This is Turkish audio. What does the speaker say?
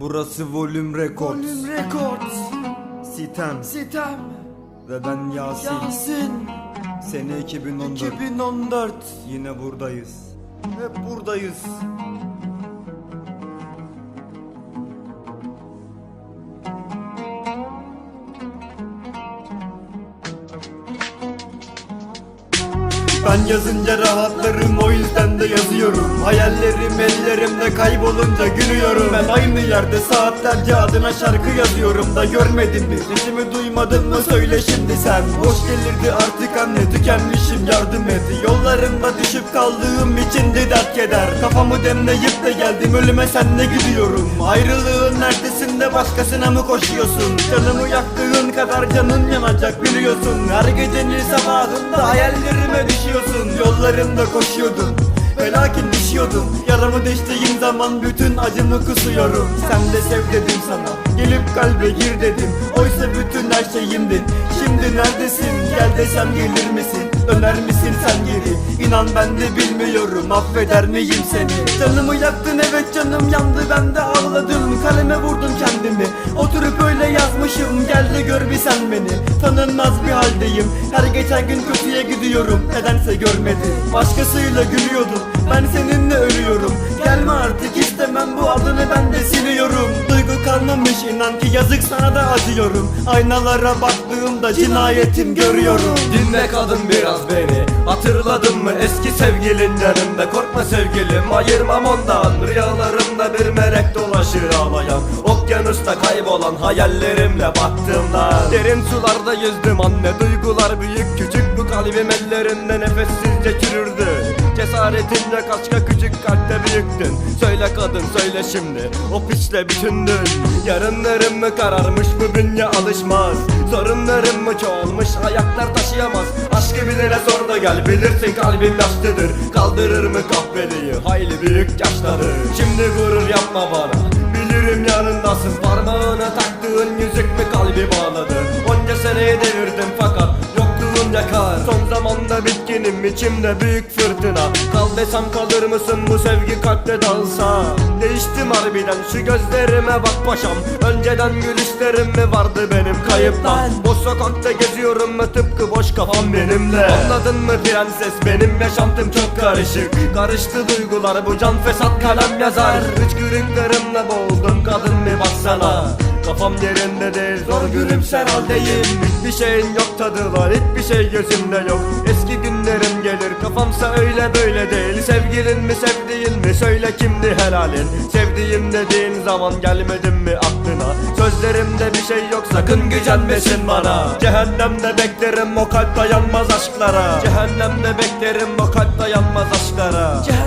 Burası Volüm Records Volüm Records Sitem. Sitem. Ve ben Yasin. Yasin. Sene 2014 2014 Yine buradayız. Hep buradayız Ben yazınca rahatlarım o yüzden de yazıyorum. Hayallerim ellerimde kaybolunca gülüyorum. Ben aynı yerde saatlerce adına şarkı yazıyorum da görmedin mi? Sesimi duymadın mı? Söyle şimdi sen. Boş gelirdi artık anne tükenmişim yardım et. Yollarında düşüp kaldığım içindi dert keder. Kafamı demleyip de geldim ölüme senle gidiyorum. Ayrılığın neredesinde başkasına mı koşuyorsun? Canımı yaktığın kadar canın yanacak biliyorsun. Her gecenin sabahında hayallerime düşüyorsun Yollarında koşuyordun. Ve lakin düşüyordum Yaramı deştiğim zaman bütün acımı kusuyorum. Sen de sev dedim sana Gelip kalbe gir dedim. Oysa bütün her şeyimdin. Şimdi neredesin? Gel desem gelir misin Döner misin sen geri? İnan ben de bilmiyorum affeder miyim seni? Canımı yaktın evet canım yandı ben de ağladım. Kaleme vurdum kendimi Oturup öyle yazmışım. Gel de gör bir sen beni Tanınmaz bir haldeyim. Her geçen gün kötüye gidiyorum Nedense görmedi Başkasıyla gülüyordum Ben seninle Kalmamış inan ki yazık sana da acıyorum. Aynalara baktığımda cinayetim görüyorum. Dinle kadın biraz beni. Hatırladın mı eski sevgilin yanımda Korkma sevgilim ayırmam ondan. Rüyalarımda bir melek dolaşır ağlayan. Okyanusta kaybolan hayallerimle baktığımda. Derin sularda yüzdüm anne. Duygular büyük küçük bu kalbim ellerinde nefessizce çürürdü Cesaretinle kaçka küçük kalpte büyüktün. Söyle kadın söyle şimdi o piçle bütündün Yarınlarım mı kararmış bu bünye alışmaz. Sorunlarım mı çoğalmış ayaklar taşıyamaz. Aşkı bilene sor da gel bilirsin kalbim yaşlıdır. Kaldırır mı kahveliği hayli büyük yaşları. Şimdi gurur yapma bana Bilirim yanındasın Zamanda bitkinim içimde büyük fırtına. Kal desem kalır mısın bu sevgi kalpte dalsa? Değiştim harbiden şu gözlerime bak paşam. Önceden gülüşlerim mi vardı benim kayıptan? Boş sokakta geziyorum mu tıpkı boş kafam benimle. Anladın mı prenses? Benim yaşantım çok karışık. Karıştı duygular bu can fesat kalem yazar. Hıçkırıklarımla boğuldum kadın bir baksana Kafam yerinde değil zor gülümser haldeyim. Hiçbir şeyin yok tadı var hiçbir şey gözümde yok. Eski günlerim gelir kafamsa öyle böyle değil. Sevgilin mi sevdiğin mi? Söyle kimdi helalin? Sevdiğim dediğin zaman gelmedim mi aklına? Sözlerimde bir şey yok sakın gücenmesin bana. Cehennemde beklerim o kalp dayanmaz aşklara. Cehennemde beklerim o kalp dayanmaz aşklara. Cehennemde